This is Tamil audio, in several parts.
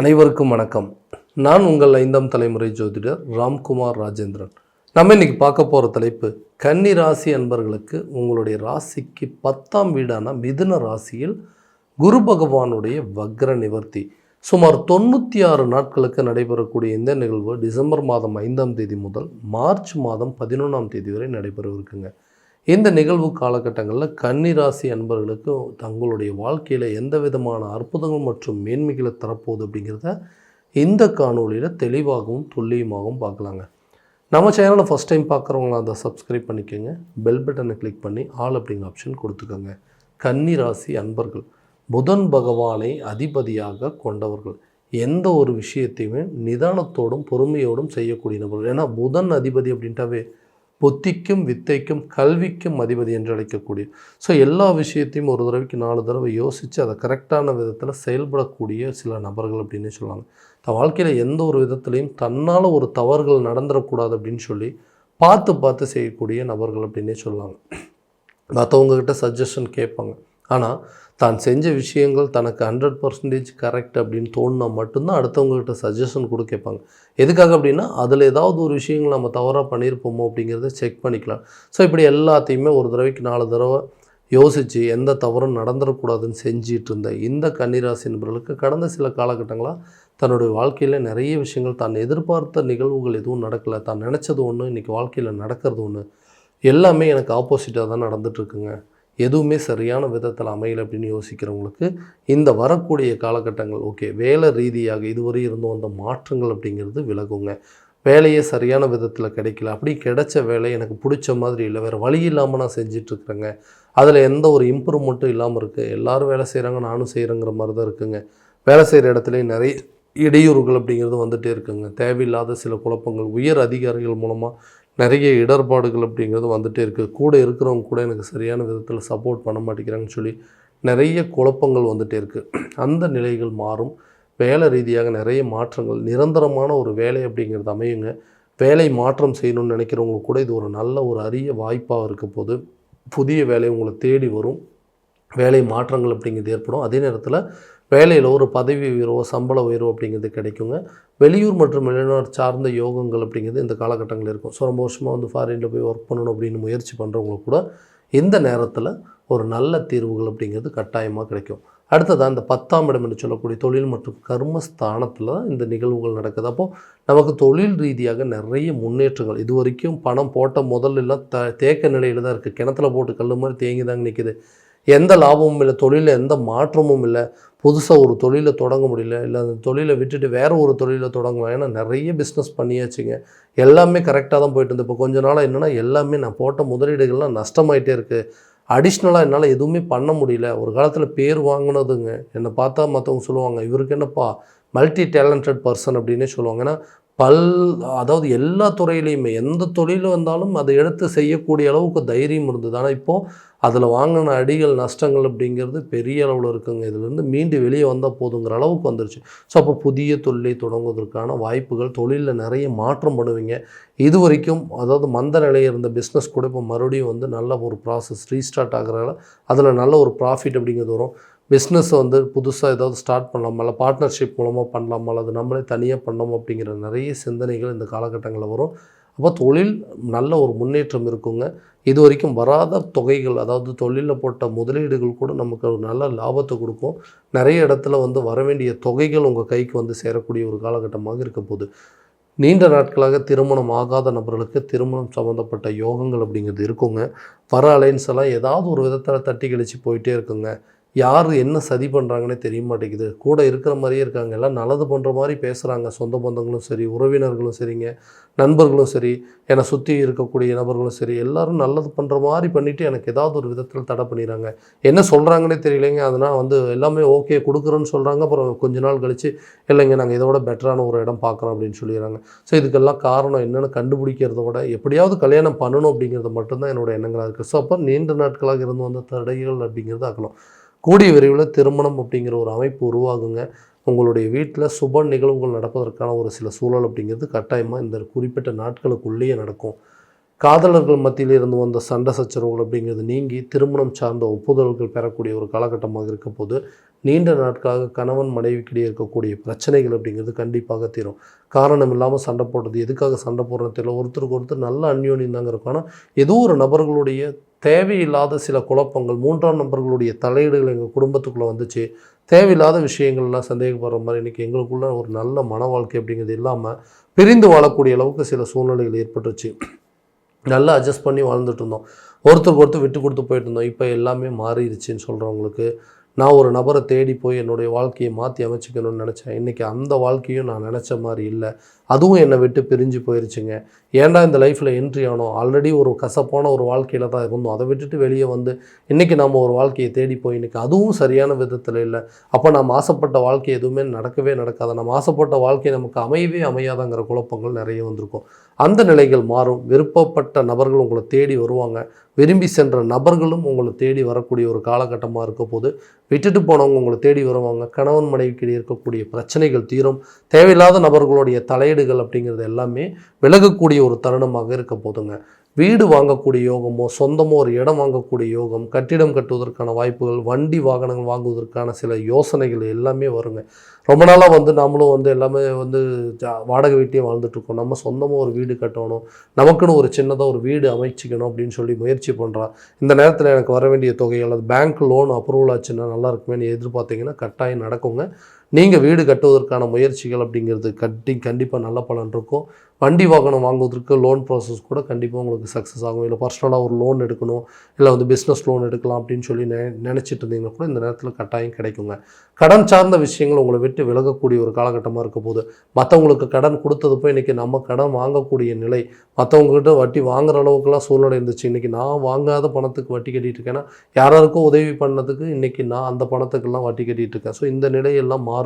அனைவருக்கும் வணக்கம். நான் உங்கள் ஐந்தாம் தலைமுறை ஜோதிடர் ராம்குமார் ராஜேந்திரன். நம்ம இன்னைக்கு பார்க்க போகிற தலைப்பு கன்னி ராசி அன்பர்களுக்கு உங்களுடைய ராசிக்கு பத்தாம் வீடான மிதுன ராசியில் குரு பகவானுடைய வக்ர நிவர்த்தி. சுமார் தொண்ணூற்றி ஆறு நாட்களுக்கு நடைபெறக்கூடிய இந்த நிகழ்வு டிசம்பர் மாதம் ஐந்தாம் தேதி முதல் மார்ச் மாதம் பதினொன்றாம் தேதி வரை நடைபெறவிருக்குங்க. இந்த நிகழ்வு காலகட்டங்களில் கன்னிராசி அன்பர்களுக்கு தங்களுடைய வாழ்க்கையில் எந்த விதமான அற்புதங்கள் மற்றும் மேன்மைகளை தரப்போகுது அப்படிங்கிறத இந்த காணொளியில் தெளிவாகவும் துல்லியமாகவும் பார்க்கலாங்க. நம்ம சேனலை ஃபஸ்ட் டைம் பார்க்குறவங்களா அதை சப்ஸ்கிரைப் பண்ணிக்கோங்க. பெல் பட்டனை கிளிக் பண்ணி ஆல் அப்படிங்கிற ஆப்ஷன் கொடுத்துக்கோங்க. கன்னிராசி அன்பர்கள் புதன் பகவானை அதிபதியாக கொண்டவர்கள் எந்த ஒரு விஷயத்தையுமே நிதானத்தோடும் பொறுமையோடும் செய்யக்கூடிய நபர்கள் ஏன்னா புதன் அதிபதி அப்படின்ட்டாவே புத்திக்கும் வித்தைக்கும் கல்விக்கும் அதிபதி என்று அழைக்கக்கூடிய ஸோ எல்லா விஷயத்தையும் ஒரு தடவைக்கு நாலு தடவை யோசித்து அதை கரெக்டான விதத்தில் செயல்படக்கூடிய சில நபர்கள் அப்படின்னு சொல்லுவாங்க. தன் வாழ்க்கையில் எந்த ஒரு விதத்துலையும் தன்னால் ஒரு தவறுகள் நடந்துடக்கூடாது அப்படின்னு சொல்லி பார்த்து பார்த்து செய்யக்கூடிய நபர்கள் அப்படின்னே சொல்லுவாங்க. மற்றவங்கக்கிட்ட சஜஷன் கேட்பாங்க. ஆனால் தான் செஞ்ச விஷயங்கள் தனக்கு ஹண்ட்ரட் பர்சன்டேஜ் கரெக்ட் அப்படின்னு தோணுனா மட்டும்தான் அடுத்தவங்ககிட்ட சஜஷன் கூட கேட்பாங்க. எதுக்காக அப்படின்னா அதில் ஏதாவது ஒரு விஷயங்கள் நம்ம தவறாக பண்ணியிருப்போமோ அப்படிங்கிறத செக் பண்ணிக்கலாம். ஸோ இப்படி எல்லாத்தையுமே ஒரு தடவைக்கு நாலு தடவை யோசித்து எந்த தவறும் நடந்துடக்கூடாதுன்னு செஞ்சிட்டு இருந்த இந்த கன்னிராசி நபர்களுக்கு கடந்த சில காலகட்டங்களாக தன்னுடைய வாழ்க்கையில் நிறைய விஷயங்கள் தான் எதிர்பார்த்த நிகழ்வுகள் எதுவும் நடக்கலை. தான் நினச்சது ஒன்று இன்றைக்கி வாழ்க்கையில் நடக்கிறது ஒன்று எல்லாமே எனக்கு ஆப்போசிட்டாக தான் நடந்துகிட்ருக்குங்க எதுவுமே சரியான விதத்தில் அமையலை அப்படின்னு யோசிக்கிறவங்களுக்கு இந்த வரக்கூடிய காலகட்டங்கள் ஓகே வேலை ரீதியாக இதுவரை இருந்து வந்த மாற்றங்கள் அப்படிங்கிறது விலகுங்க. வேலையே சரியான விதத்தில் கிடைக்கல. அப்படி கிடைச்ச வேலை எனக்கு பிடிச்ச மாதிரி இல்லை. வேறு வழி இல்லாமல் நான் செஞ்சிட்ருக்குறேங்க. அதில் எந்த ஒரு இம்ப்ரூவ்மெண்ட்டும் இல்லாமல் இருக்குது எல்லோரும் வேலை செய்கிறாங்க நானும் செய்கிறேங்கிற மாதிரி தான் இருக்குங்க. வேலை செய்கிற இடத்துலையும் நிறைய இடையூறுகள் அப்படிங்கிறது வந்துகிட்டே இருக்குங்க. தேவையில்லாத சில குழப்பங்கள். உயர் அதிகாரிகள் மூலமாக நிறைய இடர்பாடுகள் அப்படிங்கிறது வந்துகிட்டே இருக்குது கூட இருக்கிறவங்க கூட எனக்கு சரியான விதத்தில் சப்போர்ட் பண்ண மாட்டேங்கிறாங்கன்னு சொல்லி நிறைய குழப்பங்கள் வந்துகிட்டே இருக்குது அந்த நிலைகள் மாறும். வேலை ரீதியாக நிறைய மாற்றங்கள் நிரந்தரமான ஒரு வேலை அப்படிங்கிறது அமையுங்க. வேலை மாற்றம் செய்யணும்னு நினைக்கிறவங்களுக்கு கூட இது ஒரு நல்ல ஒரு அரிய வாய்ப்பாக இருக்க போது புதிய வேலை உங்களை தேடி வரும். வேலை மாற்றங்கள் அப்படிங்கிறது ஏற்படும். அதே நேரத்தில் வேலையில் ஒரு பதவி உயர்வோ சம்பள உயர்வோ அப்படிங்கிறது கிடைக்குங்க. வெளியூர் மற்றும் வெளிநாடு சார்ந்த யோகங்கள் அப்படிங்கிறது இந்த காலகட்டங்களில் இருக்கும். ஸோ ரொம்ப வருஷமாக வந்து ஃபாரினில் போய் ஒர்க் பண்ணணும் அப்படின்னு முயற்சி பண்ணுறவங்களுக்கு கூட இந்த நேரத்தில் ஒரு நல்ல தீர்வுகள் அப்படிங்கிறது கட்டாயமாக கிடைக்கும். அடுத்ததாக இந்த பத்தாம் இடம் என்று சொல்லக்கூடிய தொழில் மற்றும் கர்மஸ்தானத்தில் தான் இந்த நிகழ்வுகள் நடக்குது. அப்போது நமக்கு தொழில் ரீதியாக நிறைய முன்னேற்றங்கள். இது வரைக்கும் பணம் போட்ட முதல்ல த தேக்க நிலையில் தான் இருக்குது கிணத்துல போட்டு கல் மாதிரி தேங்கி தாங்க நிற்கிது எந்த லாபமும் இல்லை தொழிலில் எந்த மாற்றமும் இல்லை. புதுசாக ஒரு தொழிலை தொடங்க முடியல இல்லை அந்த தொழிலை விட்டுட்டு வேறு ஒரு தொழிலை தொடங்கலாம். ஏன்னா நிறைய பிஸ்னஸ் பண்ணியாச்சுங்க. எல்லாமே கரெக்டாக தான் போயிட்டு இருந்தது இப்போ கொஞ்ச நாளாக என்னென்னா எல்லாமே நான் போட்ட முதலீடுகள்லாம் நஷ்டமாயிட்டே இருக்குது அடிஷ்னலாக என்னால் எதுவுமே பண்ண முடியல. ஒரு காலத்தில் பேர் வாங்கினதுங்க. என்னை பார்த்தா மற்றவங்க சொல்லுவாங்க இவருக்கு என்னப்பா மல்டி டேலண்டட் பர்சன் அப்படின்னே சொல்லுவாங்க. ஏன்னா பல் அதாவது எல்லா துறையிலையுமே எந்த தொழில் வந்தாலும் அதை எடுத்து செய்யக்கூடிய அளவுக்கு தைரியம் இருந்தது. ஆனால் இப்போது அதில் வாங்கின அடிகள் நஷ்டங்கள் அப்படிங்கிறது பெரிய அளவில் இருக்குங்க. இதுலேருந்து மீண்டு வெளியே வந்தால் போதுங்கிற அளவுக்கு வந்துருச்சு. ஸோ அப்போ புதிய தொழிலை தொடங்குவதற்கான வாய்ப்புகள் தொழிலில் நிறைய மாற்றம் பண்ணுவீங்க. இது வரைக்கும் அதாவது மந்த நிலையில் இருந்த பிஸ்னஸ் கூட இப்போ மறுபடியும் வந்து நல்ல ஒரு ப்ராசஸ் ரீஸ்டார்ட் ஆகிறனால அதில் நல்ல ஒரு ப்ராஃபிட் அப்படிங்கிறது வரும். பிஸ்னஸை வந்து புதுசாக ஏதாவது ஸ்டார்ட் பண்ணலாமா? இல்லை பார்ட்னர்ஷிப் மூலமாக பண்ணலாமா? அல்லது நம்மளே தனியாக பண்ணோம் அப்படிங்கிற நிறைய சிந்தனைகள் இந்த காலகட்டங்களில் வரும். அப்போ தொழில் நல்ல ஒரு முன்னேற்றம் இருக்குங்க. இது வரைக்கும் வராத தொகைகள் அதாவது தொழிலில் போட்ட முதலீடுகள் கூட நமக்கு ஒரு நல்ல லாபத்தை கொடுக்கும். நிறைய இடத்துல வந்து வர வேண்டிய தொகைகள் உங்கள் கைக்கு வந்து சேரக்கூடிய ஒரு காலகட்டமாக இருக்க போகுது. நீண்ட நாட்களாக திருமணம் ஆகாத நபர்களுக்கு திருமணம் சம்மந்தப்பட்ட யோகங்கள் அப்படிங்கிறது இருக்குங்க. வர அலைன்ஸ் எல்லாம் ஏதாவது ஒரு விதத்தில் தட்டி கழிச்சு போயிட்டே இருக்குங்க. யார் என்ன சதி பண்ணுறாங்கன்னே தெரிய மாட்டேங்குது. கூட இருக்கிற மாதிரியே இருக்காங்க. எல்லாம் நல்லது பண்ணுற மாதிரி பேசுகிறாங்க சொந்த பந்தங்களும் சரி உறவினர்களும் சரிங்க. நண்பர்களும் சரி என்னை சுற்றி இருக்கக்கூடிய நபர்களும் சரி எல்லாரும் நல்லது பண்ணுற மாதிரி பண்ணிவிட்டு எனக்கு ஏதாவது ஒரு விதத்தில் தடை பண்ணிடுறாங்க என்ன சொல்கிறாங்கன்னே தெரியலைங்க. அதனால் வந்து எல்லாமே ஓகே கொடுக்குறோன்னு சொல்கிறாங்க அப்புறம் கொஞ்ச நாள் கழித்து இல்லைங்க நாங்கள் இதோட பெட்டரான ஒரு இடம் பார்க்குறோம் அப்படின்னு சொல்லிடுறாங்க. ஸோ இதுக்கெல்லாம் காரணம் என்னென்னு கண்டுபிடிக்கிறத விட எப்படியாவது கல்யாணம் பண்ணணும் அப்படிங்கிறது மட்டும்தான் என்னோட எண்ணங்களாக இருக்குது ஸோ அப்போ நீண்ட நாட்களாக இருந்து வந்த தடைகள் அப்படிங்கிறது ஆக்கலாம் கூடிய விரைவில் திருமணம் அப்படிங்கிற ஒரு அமைப்பு உருவாகுங்க. உங்களுடைய வீட்டில் சுப நிகழ்வுகள் நடப்பதற்கான ஒரு சில சூழல் அப்படிங்கிறது கட்டாயமாக இந்த குறிப்பிட்ட நாட்களுக்குள்ளேயே நடக்கும். காதலர்கள் மத்தியில் இருந்து வந்த சண்டை சச்சரவுகள் அப்படிங்கிறது நீங்கி திருமணம் சார்ந்த ஒப்புதல்கள் பெறக்கூடிய ஒரு காலகட்டமாக இருக்க போது நீண்ட நாட்களாக கணவன் மனைவிக்கிடையே இருக்கக்கூடிய பிரச்சனைகள் அப்படிங்கிறது கண்டிப்பாக தீரும். காரணம் இல்லாமல் சண்டை போடுறது எதுக்காக சண்டை போடுறது தெரியல. ஒருத்தருக்கு ஒருத்தர் நல்ல அந்யோன்யம் தாங்க இருக்கும். ஆனால் ஏதோ ஒரு நபர்களுடைய தேவையில்லாத சில குழப்பங்கள் மூன்றாம் நபர்களுடைய தலையீடுகள் எங்கள் குடும்பத்துக்குள்ளே வந்துச்சு. தேவையில்லாத விஷயங்கள்லாம் சந்தேகப்படுற மாதிரி இன்றைக்கி எங்களுக்குள்ள ஒரு நல்ல மன வாழ்க்கை அப்படிங்கிறது இல்லாமல் பிரிந்து வாழக்கூடிய அளவுக்கு சில சூழ்நிலைகள் ஏற்பட்டுச்சு நல்லா அட்ஜஸ்ட் பண்ணி வாழ்ந்துட்டு இருந்தோம். ஒருத்தருக்கு ஒருத்தர் விட்டு கொடுத்து போயிட்டு இருந்தோம். இப்போ எல்லாமே மாறிடுச்சின்னு சொல்கிறவங்களுக்கு நான் ஒரு நபரை தேடி போய் என்னுடைய வாழ்க்கையை மாற்றி அமைச்சிக்கணும்னு நினச்சேன். இன்றைக்கி அந்த வாழ்க்கையும் நான் நினச்ச மாதிரி இல்லை. அதுவும் என்னை விட்டு பிரிஞ்சு போயிருச்சுங்க. ஏன்டா இந்த லைஃப்பில் என்ட்ரி ஆனோம்? ஆல்ரெடி ஒரு கசப்பான ஒரு வாழ்க்கையில் தான் இருந்தோம். அதை விட்டுட்டு வெளியே வந்து இன்றைக்கி நம்ம ஒரு வாழ்க்கையை தேடி போய் இன்றைக்கி அதுவும் சரியான விதத்தில் இல்லை. அப்போ நம்ம ஆசைப்பட்ட வாழ்க்கை எதுவுமே நடக்கவே நடக்காது. நம்ம ஆசைப்பட்ட வாழ்க்கை நமக்கு அமையவே அமையாதாங்கிற குழப்பங்கள் நிறைய வந்திருக்கும். அந்த நிலைகள் மாறும். விருப்பப்பட்ட நபர்கள் உங்களை தேடி வருவாங்க. விரும்பி சென்ற நபர்களும் உங்களை தேடி வரக்கூடிய ஒரு காலகட்டமாக இருக்க போது விட்டுட்டு போனவங்க உங்களை தேடி வருவாங்க. கணவன் மனைவிக்கு இருக்கக்கூடிய பிரச்சனைகள் தீரும். தேவையில்லாத நபர்களுடைய தலையீடுகள் அப்படிங்கிறது எல்லாமே விலகக்கூடிய ஒரு தருணமாக இருக்க போதுங்க. வீடு வாங்கக்கூடிய யோகமோ சொந்தமோ ஒரு இடம் வாங்கக்கூடிய யோகம் கட்டிடம் கட்டுவதற்கான வாய்ப்புகள் வண்டி வாகனங்கள் வாங்குவதற்கான சில யோசனைகள் எல்லாமே வருங்க. ரொம்ப நாளாக வந்து நம்மளும் வந்து எல்லாமே வந்து ஜா- வாடகை வீட்டையே வாழ்ந்துட்டுருக்கோம். நம்ம சொந்தமாக ஒரு வீடு கட்டணும். நமக்குன்னு ஒரு சின்னதாக ஒரு வீடு அமைச்சிக்கணும் அப்படின்னு சொல்லி முயற்சி பண்ணுறான் இந்த நேரத்தில் எனக்கு வர வேண்டிய தொகை அல்லது பேங்க் லோன் அப்ரூவல் ஆச்சுன்னா நல்லா இருக்குமேன்னு எதிர்பார்த்தீங்கன்னா கட்டாயம் நடக்குங்க. நீங்கள் வீடு கட்டுவதற்கான முயற்சிகள் அப்படிங்கிறது கட்டி கண்டிப்பாக நல்ல பலன் இருக்கும். வண்டி வாகனம் வாங்குவதற்கு லோன் ப்ராசஸ் கூட கண்டிப்பாக உங்களுக்கு சக்ஸஸ் ஆகும். இல்லை பர்சனலாக ஒரு லோன் எடுக்கணும் இல்லை வந்து பிஸ்னஸ் லோன் எடுக்கலாம் அப்படின்னு சொல்லி நெ நினச்சிட்டு இருந்தீங்கன்னா கூட இந்த நேரத்தில் கட்டாயம் கிடைக்குங்க. கடன் சார்ந்த விஷயங்கள் உங்களை விட்டு விலகக்கூடிய ஒரு காலகட்டமாக இருக்க போது மற்றவங்களுக்கு கடன் கொடுத்தது போய் இன்றைக்கி நம்ம கடன் வாங்கக்கூடிய நிலை மற்றவங்ககிட்ட வட்டி வாங்குற அளவுக்குலாம் சூழ்நிலை இருந்துச்சு. இன்றைக்கி நான் வாங்காத பணத்துக்கு வட்டி கட்டிகிட்டு இருக்கேன்னா யாராருக்கும் உதவி பண்ணதுக்கு இன்றைக்கி நான் அந்த பணத்துக்கெல்லாம் வட்டி கட்டிட்டு இருக்கேன். ஸோ இந்த நிலையெல்லாம் மாறும்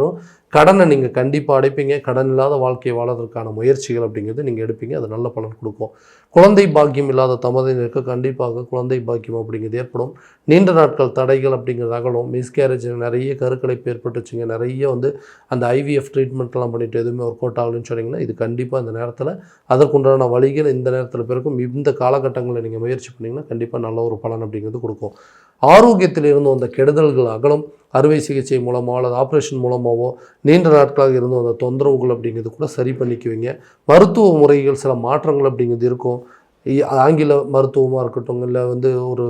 கடனை நீங்கள் கண்டிப்பாக அடைப்பீங்க. கடன் இல்லாத வாழ்க்கையை வாழறதுக்கான முயற்சிகள் அப்படிங்கிறது நீங்கள் எடுப்பீங்க. அது நல்ல பலன் கொடுக்கும். குழந்தை பாக்கியம் இல்லாத தமதினருக்கு கண்டிப்பாக குழந்தை பாக்கியம் அப்படிங்கிறது ஏற்படும். நீண்ட நாட்கள் தடைகள் அப்படிங்கிறது அகலும். மிஸ்கேரேஜ் நிறைய கருக்கலைப்பு ஏற்பட்டுச்சுங்க. நிறைய வந்து அந்த ஐவிஎஃப் ட்ரீட்மெண்ட்லாம் பண்ணிட்டு எதுவுமே ஒர்க் அவுட் ஆகலன்னு சொன்னீங்கன்னா இது கண்டிப்பாக இந்த நேரத்தில் அதற்குண்டான வழிகள் இந்த நேரத்தில் பிறக்கும். இந்த காலகட்டங்களில் நீங்கள் முயற்சி பண்ணிங்கன்னா கண்டிப்பாக நல்ல ஒரு பலன் அப்படிங்கிறது கொடுக்கும். ஆரோக்கியத்திலிருந்து வந்த கெடுதல்கள் அகலும். அறுவை சிகிச்சை மூலமோ அல்லது ஆப்ரேஷன் மூலமாகவோ நீண்ட நாட்களாக இருந்து வந்த தொந்தரவுகள் அப்படிங்கிறது கூட சரி பண்ணிக்குவீங்க. மருத்துவ முறைகள் சில மாற்றங்கள் அப்படிங்கிறது இருக்கும். ஆங்கில மருத்துவமாக இருக்கட்டும் இல்லை வந்து ஒரு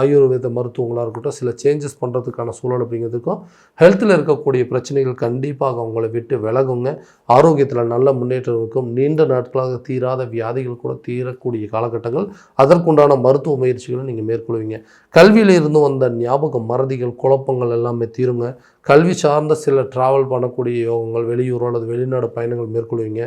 ஆயுர்வேத மருத்துவங்களாக இருக்கட்டும் சில சேஞ்சஸ் பண்ணுறதுக்கான சூழல் அப்படிங்கிறதுக்கும் ஹெல்த்தில் இருக்கக்கூடிய பிரச்சனைகள் கண்டிப்பாக அவங்கள விட்டு விலகுங்க. ஆரோக்கியத்தில் நல்ல முன்னேற்றம் இருக்கும். நீண்ட நாட்களாக தீராத வியாதிகள் கூட தீரக்கூடிய காலகட்டங்கள் அதற்குண்டான மருத்துவ முயற்சிகளை நீங்கள் மேற்கொள்வீங்க. கல்வியில் இருந்து வந்த ஞாபகம் மறதிகள் குழப்பங்கள் எல்லாமே தீருங்க. கல்வி சார்ந்த சில ட்ராவல் பண்ணக்கூடிய யோகங்கள் வெளியூர் அல்லது வெளிநாடு பயணங்கள் மேற்கொள்வீங்க.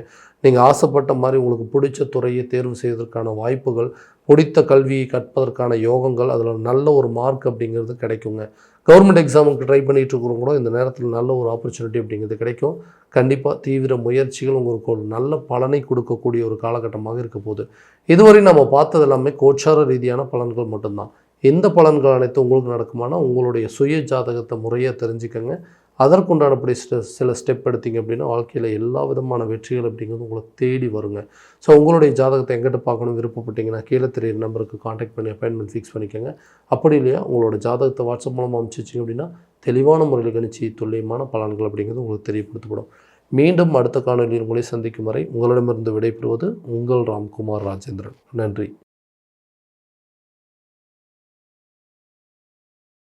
நீங்கள் ஆசைப்பட்ட மாதிரி உங்களுக்கு பிடிச்ச துறையை தேர்வு செய்வதற்கான வாய்ப்புகள் பிடித்த கல்வியை கற்பதற்கான யோகங்கள் அதில் நல்ல ஒரு மார்க் அப்படிங்கிறது கிடைக்குங்க. கவர்மெண்ட் எக்ஸாமுக்கு ட்ரை பண்ணிகிட்டு இருக்கிறவங்க கூட இந்த நேரத்தில் நல்ல ஒரு ஆப்பர்ச்சுனிட்டி அப்படிங்கிறது கிடைக்கும். கண்டிப்பாக தீவிர முயற்சிகள் உங்களுக்கு ஒரு நல்ல பலனை கொடுக்கக்கூடிய ஒரு காலகட்டமாக இருக்க போகுது. இதுவரை நம்ம பார்த்தது எல்லாமே கோச்சார ரீதியான பலன்கள் மட்டும்தான். எந்த பலன்கள் அனைத்தும் உங்களுக்கு நடக்குமானா உங்களுடைய சுய ஜாதகத்தை முறையாக தெரிஞ்சுக்கங்க. அதற்குண்டான அப்படி சில ஸ்டெப் எடுத்தீங்க அப்படின்னா வாழ்க்கையில் எல்லா விதமான வெற்றிகள் அப்படிங்கிறது உங்களை தேடி வருங்க. ஸோ உங்களுடைய ஜாதகத்தை எங்கிட்ட பார்க்கணும் விருப்பப்பட்டீங்கன்னா கீழே தெரியுற நம்பருக்கு காண்டாக்ட் பண்ணி அப்பாயின்மெண்ட் ஃபிக்ஸ் பண்ணிக்கோங்க. அப்படி இல்லையா உங்களோட ஜாதகத்தை வாட்ஸ்அப் மூலமாக அனுப்பிச்சிச்சிங்க அப்படின்னா தெளிவான முறையில் கணிச்சு துல்லியமான பலன்கள் அப்படிங்கிறது உங்களுக்கு தெரியப்படுத்தப்படும். மீண்டும் அடுத்த காணொலியில் உங்களை சந்திக்கும் வரை உங்களிடமிருந்து விடைபெறுவது உங்கள் ராம்குமார் ராஜேந்திரன். நன்றி.